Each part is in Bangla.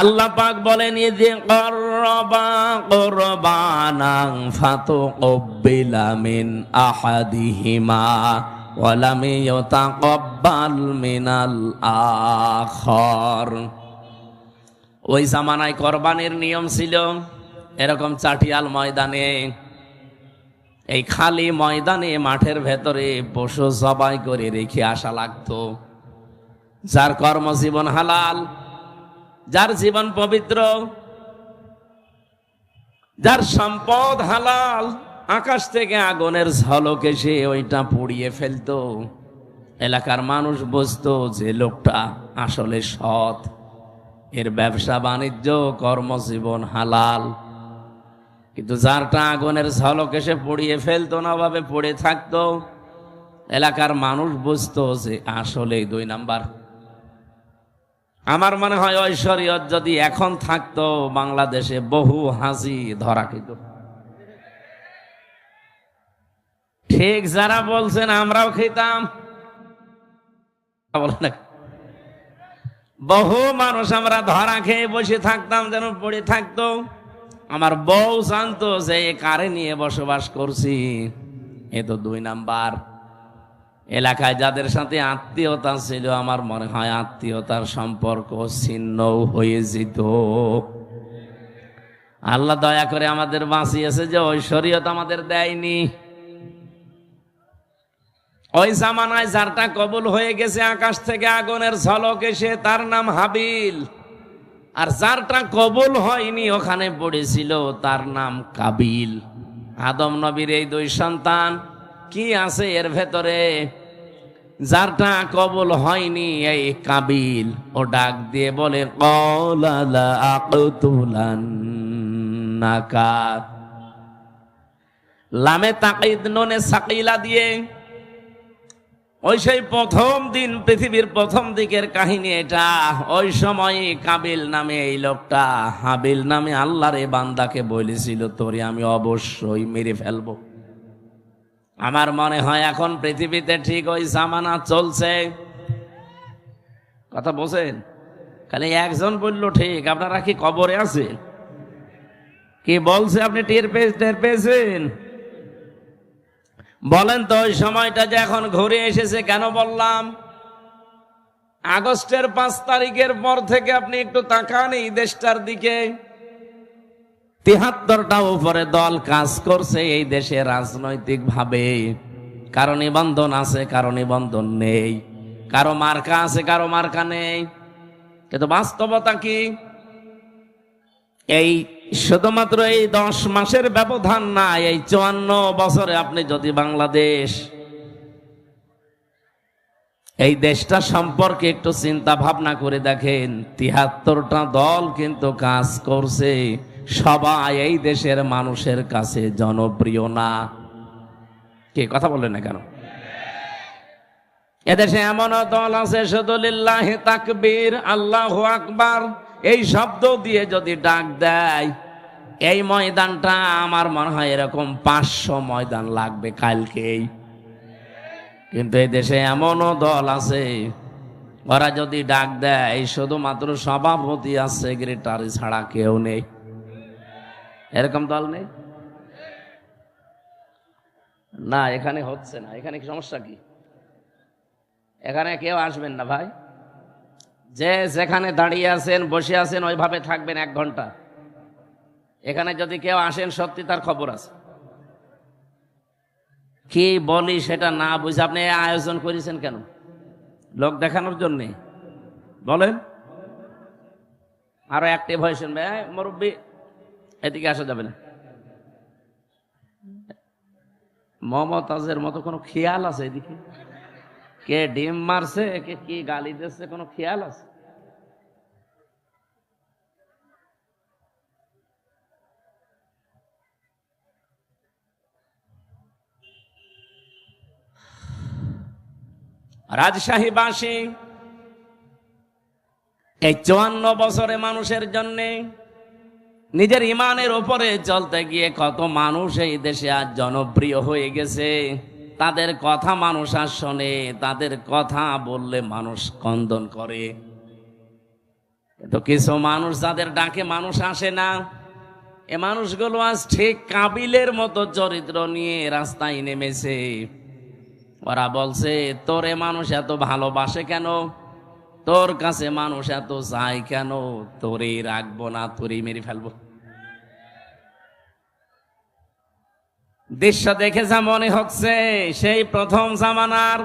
আল্লাহ পাক বলেন ইযে করবা কুরবানান ফাতুকবিলা মিন আহাদিহিমা ওয়ালাম ইউতাকাব্বাল মিনাল আখর। ওই জামানায় কোরবানির নিয়ম ছিল এরকম চাটিয়াল ময়দানে, এই খালি ময়দানে মাঠের ভেতরে পশু জবাই করে রেখে আসা লাগতো। যার কর্মজীবন হালাল যার জীবন পবিত্র, যার সম্পদ হালাল, আকাশ থেকে আগুনের ঝলক এসে ওইটা পুড়িয়ে ফেলতো। এলাকার মানুষ বুঝতো যে লোকটা আসলে সৎ। এর ব্যবসা, বাণিজ্য, কর্মজীবন হালাল। কিন্তু যারটা আগুনের ঝলক এসে পুড়িয়ে ফেলতো না ভাবে পড়ে থাকতো, এলাকার মানুষ বুঝতো যে আসলে দুই নাম্বার আমার মনে হয় ঐশ্বরিয়ত যদি এখন থাকতো বাংলাদেশে বহু হাসি ধরা খেত। ঠিক যারা বলছেন, আমরাও খেতাম। বহু মানুষ আমরা ধরা খেয়ে বসে থাকতাম, যেন পড়ে থাকতো। আমার বউ জানতো যে কারে নিয়ে বসবাস করছি। এ তো দুই নাম্বার। এলাকায় যাদের সাথে আত্মীয়তা ছিল, আমার মনে হয় আত্মীয়তার সম্পর্ক ছিন্ন হয়ে যেত। আল্লাহ দয়া করে আমাদের বাঁচিয়েছে যে ঐশ্বরিয়ত আমাদের দেয়নি। ওই জামানায় যারটা কবুল হয়ে গেছে আকাশ থেকে আগুনের ঝলক এসে, তার নাম হাবিল। আর যারটা কবুল হয়নি, ওখানে পড়েছিল, তার নাম কাবিল। আদম নবীর এই দুই সন্তান, কি আছে এর ভেতরে? যারটা কবল হয়নি এই কাবিল, ও ডাক দিয়ে বলে লামে তাকিদ ননে সাকিলা দিয়ে, ওই সেই প্রথম দিন, পৃথিবীর প্রথম দিকের কাহিনী এটা। ওই সময় কাবিল নামে এই লোকটা, হাবিল নামে আল্লাহর বান্দাকে বলেছিল, তোরে আমি অবশ্যই মেরে ফেলব। আমার মনে হয় এখন পৃথিবীতে ঠিক ওই জামানা চলছে। কথা বলছেন খালি একজন বলল ঠিক, আপনারা কি কবরে আছেন কি বলছে আপনি টের পেয়ে টের পেয়েছেন? বলেন তো ওই সময়টা যে এখন ঘুরে এসেছে কেন বললাম? আগস্টের পাঁচ তারিখের পর থেকে আপনি একটু তাকান এই দেশটার দিকে। তিহাত্তরটা উপরে দল কাজ করছে এই দেশে রাজনৈতিক ভাবে কারও নিবন্ধন আছে, কারও নিবন্ধন নেই। কারও মার্কা আছে, কারও মার্কা নেই। কিন্তু বাস্তবতা কি? এই শুধুমাত্র এই দশ মাসের ব্যবধান না, এই চুয়ান্ন বছরে আপনি যদি বাংলাদেশ, এই দেশটা সম্পর্কে একটু চিন্তা ভাবনা করে দেখেন, তিহাত্তরটা দল কিন্তু কাজ করছে। সবাই এই দেশের মানুষের কাছে জনপ্রিয় না। কে কথা বললেন না কেন? এদেশে এমন দল আছে সদুলিল্লাহ তাকবীর, আল্লাহ আকবার। এই শব্দ দিয়ে যদি ডাক দেয়, এই ময়দানটা আমার মনে হয় এরকম পাঁচশো ময়দান লাগবে কালকেই। কিন্তু এই দেশে এমনও দল আছে, ওরা যদি ডাক দেয়, শুধুমাত্র সভাপতি আর সেক্রেটারি ছাড়া কেউ নেই। এরকম দল নেই? না, এখানে হচ্ছে না। এখানে কি সমস্যা কি? এখানে কেউ আসবেন না ভাই। যে যেখানে দাঁড়িয়ে আছেন, বসে আছেন, ওইভাবে থাকবেন এক ঘণ্টা। এখানে যদি কেউ আসেন, সত্যি তার খবর আছে। কি বলি সেটা না বুঝে আপনি আয়োজন করেছেন কেন? লোক দেখানোর জন্যে। বলেন। আরও অ্যাক্টিভ হয়েছেন ভাই। মুরব্বী এদিকে আসা যাবে না। মমতাজের মতো কোনো খেয়াল আছে এদিকে? কে ডিম মারছে, কে কি গালি দিচ্ছে, কোনো খেয়াল আছে? রাজশাহীবাসী এই চুয়ান্ন বছরে মানুষের জন্যে নিজের ইমানের ওপরে চলতে গিয়ে কত মানুষ এই দেশে আজ জনপ্রিয় হয়ে গেছে। তাদের কথা মানুষ আর শোনে, তাদের কথা বললে মানুষ কন্দন করে। কিন্তু কিছু মানুষ যাদের ডাকে মানুষ আসে না। এ মানুষগুলো আজ ঠিক কাবিলের মতো চরিত্র নিয়ে রাস্তায় নেমেছে। ওরা বলছে, তোরে মানুষ এত ভালোবাসে কেন? তোর কাছে মানুষ এত চায় কেন? তোরেই রাখব না তোরেই মেরে ফেলব। দৃশ্য দেখে যা মনে হচ্ছে, সেই প্রথম জামানার,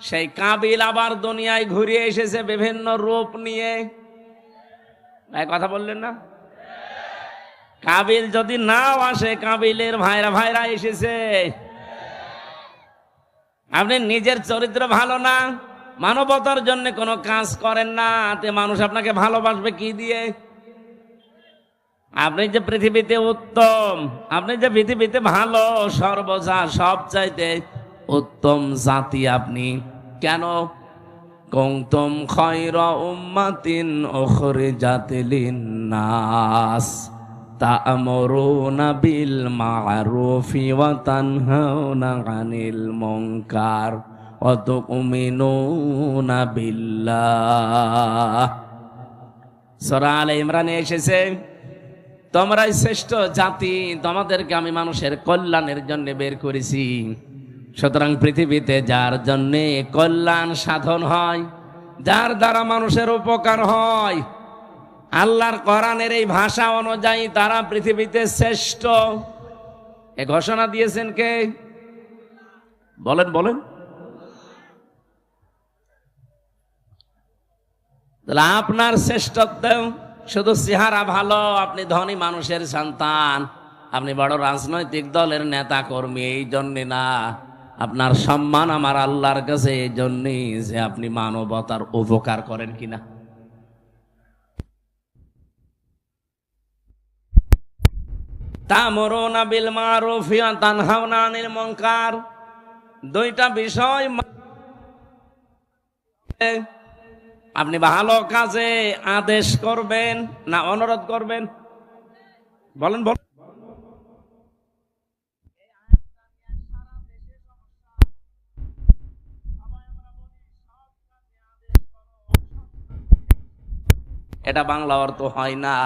সেই কাবিল আবার দুনিয়ায় ঘুরে এসেছে বিভিন্ন রূপ নিয়ে। ভাই, কথা বললেন না? কাবিল যদি নাও আসে, কাবিলের ভাইরা ভাইরা এসেছে। আপনি নিজের চরিত্র ভালো না? মানবতার জন্য কোনো কাজ করেন না। তে মানুষ আপনাকে ভালোবাসবে কি দিয়ে? আপনি যে পৃথিবীতে উত্তম, আপনি যে পৃথিবীতে ভালো, সর্বজা সব চাইতে উত্তম জাতি আপনি। কেন? কৌতম খয়র উম্মাতিন ওখরে জাতিলিন নাস তা'মুরুনা বিল মা'রুফি ওয়া তানহাউনা ইমরানে এসেছে, তোমরাই শ্রেষ্ঠ জাতি, তোমাদেরকে আমি মানুষের কল্যাণের জন্য বের করেছি। সুতরাং পৃথিবীতে যার জন্য কল্যাণ সাধন হয়, যার দ্বারা মানুষের উপকার হয়, আল্লাহর কোরআনের এই ভাষা অনুযায়ী তারা পৃথিবীতে শ্রেষ্ঠ। এ ঘোষণা দিয়েছেন কে? বলেন বলেন। তাহলে আপনার শ্রেষ্ঠত্ব শুধু চেহারা ভালো, আপনি ধনী মানুষের সন্তান, আপনি বড় রাজনৈতিক দলের নেতা কর্মী এই জন্যে না। আপনার সম্মান আমার আল্লাহর কাছে, এই জন্যই যে আপনি মানবতার উপকার করেন কিনা। বিল দুইটা বিষয় আপনি ভালো কাজে আদেশ করবেন না অনুরোধ করবেন? বলেন বলেন। এটা বাংলা অর্থ হয় না।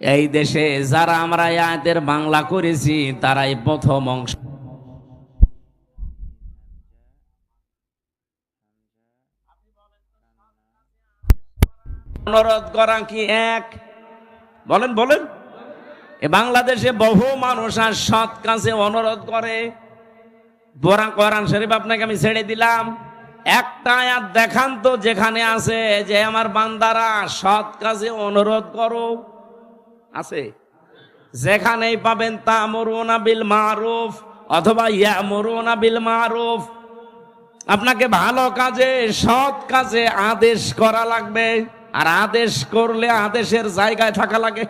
এই দেশে যারা আমরা আয়াতের বাংলা করেছি, তারাই প্রথম অংশ। অনুরোধ করা কি এক? বলেন বলেন। বাংলাদেশে বহু মানুষ আর সৎ কাজে অনুরোধ করে। বোরা কোরআন শরীফ আপনাকে আমি ছেড়ে দিলাম। একটা আয়াত দেখান তো যেখানে আছে যে, আমার বান্দারা সৎ কাজে অনুরোধ করো। আছে। যেখানেই পাবেন তা মরুনা বিল মারুফ অথবা ইয়া মরুনা বিল মারুফ। আপনাকে ভালো কাজে, সৎ কাজে আদেশ করা লাগবে। আর আদেশ করলে আদেশের জায়গায় থাকা লাগে।